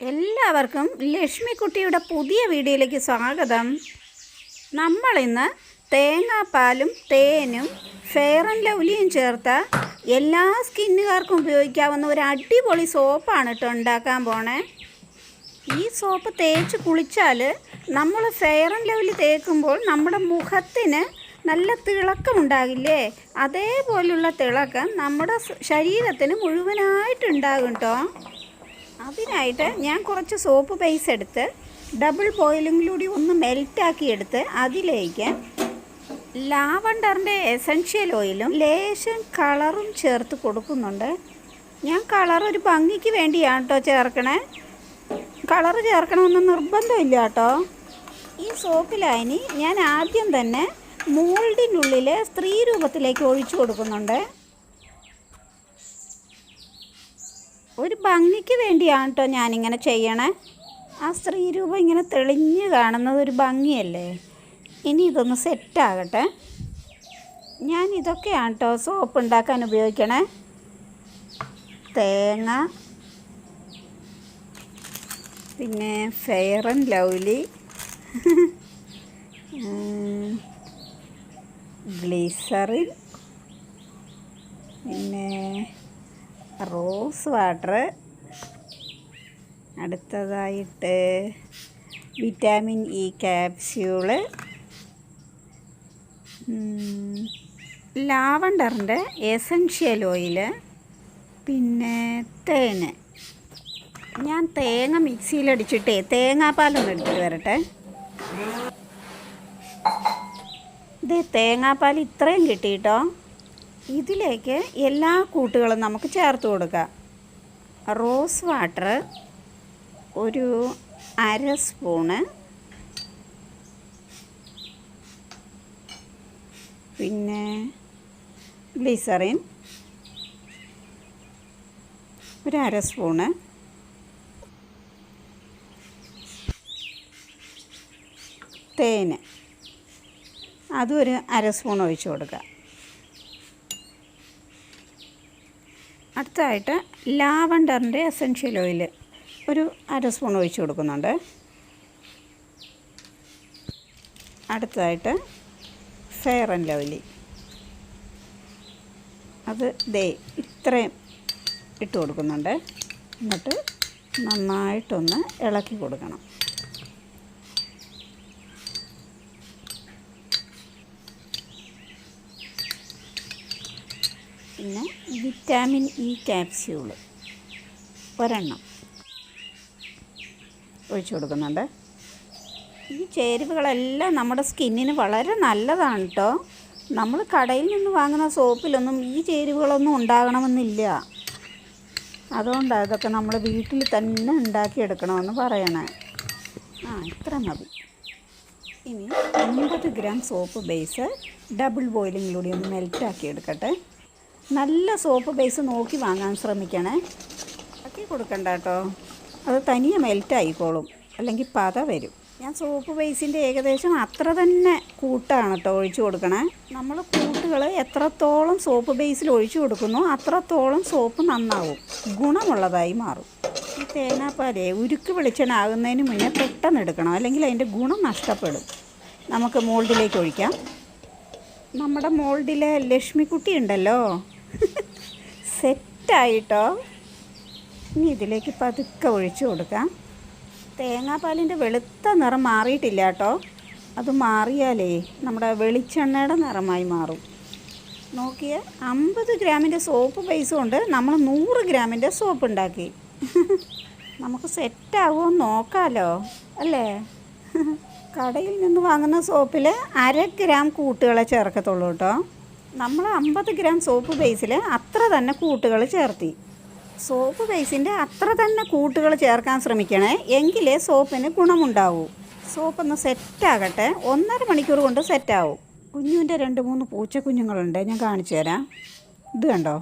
എല്ലാവർക്കും ലക്ഷ്മിക്കുട്ടിയുടെ പുതിയ വീഡിയോയിലേക്ക് സ്വാഗതം. നമ്മളിന്ന് തേങ്ങാപ്പാലും തേനും ഫെയർ ആൻഡ് ലവ്ലിയും ചേർത്ത എല്ലാ സ്കിന്നുകാർക്കും ഉപയോഗിക്കാവുന്ന ഒരു അടിപൊളി സോപ്പാണ് കേട്ടോ ഉണ്ടാക്കാൻ പോണേ. ഈ സോപ്പ് തേച്ച് കുളിച്ചാൽ നമ്മൾ ഫെയർ ആൻഡ് ലവ്ലി തേക്കുമ്പോൾ നമ്മുടെ മുഖത്തിന് നല്ല തിളക്കമുണ്ടാകില്ലേ? അതേപോലുള്ള തിളക്കം നമ്മുടെ ശരീരത്തിന് മുഴുവനായിട്ടുണ്ടാകും കേട്ടോ. അതിനായിട്ട് ഞാൻ കുറച്ച് സോപ്പ് ബേസ് എടുത്ത് ഡബിൾ ബോയിലിങ്ങിലൂടെ ഒന്ന് മെൽറ്റാക്കി എടുത്ത് അതിലേക്ക് ലാവണ്ടറിന്റെ എസൻഷ്യൽ ഓയിലും ലേശം കളറും ചേർത്ത് കൊടുക്കുന്നുണ്ട്. ഞാൻ കളർ ഒരു ഭംഗിക്ക് വേണ്ടിയാണ് കേട്ടോ ചേർക്കണേ. കളർ ചേർക്കണമെന്ന് നിർബന്ധമില്ല കേട്ടോ ഈ സോപ്പ് ഞാൻ ആദ്യം തന്നെ മോൾഡിനുള്ളിൽ സ്ത്രീ രൂപത്തിലേക്ക് ഒഴിച്ചു കൊടുക്കുന്നുണ്ട്. ഒരു ഭംഗിക്ക് വേണ്ടിയാണ് കേട്ടോ ഞാനിങ്ങനെ ചെയ്യണേ. ആ സ്ത്രീ രൂപം ഇങ്ങനെ തെളിഞ്ഞ് കാണുന്നത് ഒരു ഭംഗിയല്ലേ? ഇനി ഇതൊന്ന് സെറ്റാകട്ടെ ഞാൻ ഇതൊക്കെയാണ് കേട്ടോ സോപ്പ് ഉണ്ടാക്കാൻ ഉപയോഗിക്കണേ. തേങ്ങ പിന്നെ ഫെയർ ആൻഡ് ലവ്ലി ഗ്ലീസറിൻ പിന്നെ റോസ് വാട്ടർ. അടുത്തതായിട്ട് വിറ്റാമിൻ ഇ ക്യാപ്സ്യൂൾ. ലാവണ്ടറിന്റെ എസൻഷ്യൽ ഓയിൽ പിന്നെ തേന്. ഞാൻ തേങ്ങ മിക്സിയിലടിച്ചിട്ടേ തേങ്ങാപ്പാലൊന്ന് എടുത്തിട്ട് വരട്ടെ. ഇത് തേങ്ങാപ്പാൽ ഇത്രയും കിട്ടിയിട്ടോ? ഇതിലേക്ക് എല്ലാ കൂട്ടുകളും നമുക്ക് ചേർത്ത് കൊടുക്കാം റോസ് വാട്ടർ ഒരു അര സ്പൂണ്. പിന്നെ ഗ്ലിസറിൻ ഒരു അര സ്പൂണ്. തേന്. അതും ഒരു അര സ്പൂൺ ഒഴിച്ച് കൊടുക്കുക. അടുത്തതായിട്ട് ലാവണ്ടറിന്റെ എസൻഷ്യൽ ഓയിൽ ഒരു അര സ്പൂൺ ഒഴിച്ച് കൊടുക്കുന്നുണ്ട്. അടുത്തതായിട്ട് ഫെയർ ആൻഡ് ലവ്ലി. അത് ദേ ഇത്രയും ഇട്ട് കൊടുക്കുന്നുണ്ട്. എന്നിട്ട് നന്നായിട്ടൊന്ന് ഇളക്കി കൊടുക്കണം. പിന്നെ വിറ്റാമിൻ ഇ ക്യാപ്സ്യൂൾ ഒരെണ്ണം ഒഴിച്ചു കൊടുക്കുന്നുണ്ട്. ഈ ചേരുവകളെല്ലാം നമ്മുടെ സ്കിന്നിന് വളരെ നല്ലതാണ് കേട്ടോ നമ്മൾ കടയിൽ നിന്ന് വാങ്ങുന്ന സോപ്പിലൊന്നും ഈ ചേരുവകളൊന്നും ഉണ്ടാകണമെന്നില്ല. അതുകൊണ്ടാണ് ഇതൊക്കെ നമ്മൾ വീട്ടിൽ തന്നെ ഉണ്ടാക്കിയെടുക്കണമെന്ന് പറയണേ. ആ ഇത്ര മതി. ഇനി അൻപത് ഗ്രാം സോപ്പ് ബേസ് ഡബിൾ ബോയിലിങ്ങിലൂടെ ഒന്ന് മെൽറ്റാക്കി എടുക്കട്ടെ നല്ല സോപ്പ് ബേസ് നോക്കി വാങ്ങാൻ ശ്രമിക്കണേ. ആക്കി കൊടുക്കണ്ട കേട്ടോ. അത് തനിയെ മെൽറ്റായിക്കോളും അല്ലെങ്കിൽ പത വരും. ഞാൻ സോപ്പ് ബേസിന്റെ ഏകദേശം അത്ര തന്നെ കൂട്ടാണ് കേട്ടോ ഒഴിച്ചു കൊടുക്കണേ. നമ്മൾ കൂട്ടുകൾ എത്രത്തോളം സോപ്പ് ബേസിൽ ഒഴിച്ചു കൊടുക്കുന്നു അത്രത്തോളം സോപ്പ് നന്നാവും. ഗുണമുള്ളതായി മാറും. ഈ തേങ്ങാപ്പാലേ ഉരുക്ക് വെളിച്ചെണ്ണാകുന്നതിന് മുന്നേ പെട്ടെന്ന് എടുക്കണം. അല്ലെങ്കിൽ അതിന്റെ ഗുണം നഷ്ടപ്പെടും. നമുക്ക് മോൾഡിലേക്ക് ഒഴിക്കാം. നമ്മുടെ മോൾഡിലെ ലക്ഷ്മിക്കുട്ടി ഉണ്ടല്ലോ. സെറ്റായിട്ടോ. ഇനി ഇതിലേക്ക് പതുക്കെ ഒഴിച്ചു കൊടുക്കാം. തേങ്ങാപ്പാലിന്റെ വെളുത്ത നിറം മാറിയിട്ടില്ല കേട്ടോ. അത് മാറിയാലേ നമ്മുടെ വെളിച്ചെണ്ണയുടെ നിറമായി മാറും. നോക്കിയ അമ്പത് ഗ്രാമിന്റെ സോപ്പ് പൈസ കൊണ്ട് നമ്മൾ നൂറ് ഗ്രാമിന്റെ സോപ്പ് ഉണ്ടാക്കി. നമുക്ക് സെറ്റാകുമോ നോക്കാമല്ലോ അല്ലേ? കടയിൽ നിന്ന് വാങ്ങുന്ന സോപ്പിൽ അര ഗ്രാം കൂട്ടുകളെ ചേർക്കത്തുള്ളൂ കേട്ടോ. നമ്മൾ അമ്പത് ഗ്രാം സോപ്പ് ബേസിൽ അത്ര തന്നെ കൂട്ടുകൾ ചേർത്തി. സോപ്പ് ബേസിന്റെ അത്ര തന്നെ കൂട്ടുകൾ ചേർക്കാൻ ശ്രമിക്കണേ എങ്കിലേ സോപ്പിന് ഗുണമുണ്ടാവൂ. സോപ്പ് ഒന്ന് സെറ്റാകട്ടെ ഒന്നര മണിക്കൂർ കൊണ്ട് സെറ്റാവും കുഞ്ഞുവിന്റെ രണ്ട് മൂന്ന് പൂച്ച കുഞ്ഞുങ്ങളുണ്ട് ഞാൻ കാണിച്ചു തരാം. ഇത് കണ്ടോ?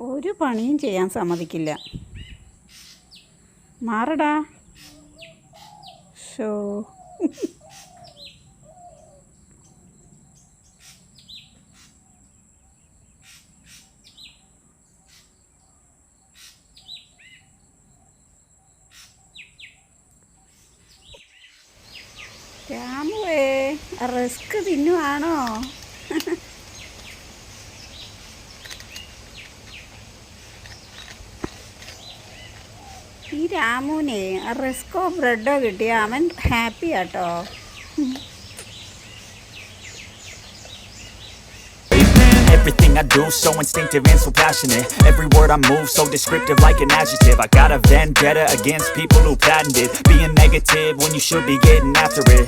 ഒരു പണിയും ചെയ്യാൻ സമ്മതിക്കില്ല. മാറടാ. ഷോ. റിസ്ക് തിന്നുവാണോ ഈ രാമുനെ റിസ്കോ ബ്രെഡോ കിട്ടിയ അവൻ ഹാപ്പി ആട്ടോ Everything I do so instinctive and so passionate Every word I move so descriptive like an adjective I got a vendetta against people who patented Being negative when you should be getting after it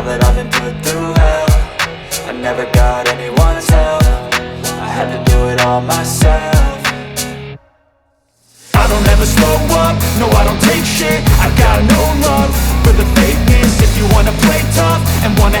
now that I've been put through hell. I never got anyone's help. I had to do it all myself. I don't ever slow up, no I don't take shit. I got no love for the fakeness. If you wanna play tough and wanna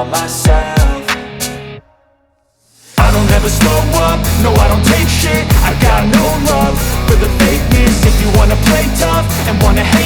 all myself. I don't ever slow up, no I don't take shit. I got no love for the fakeness. If you wanna play tough and wanna hate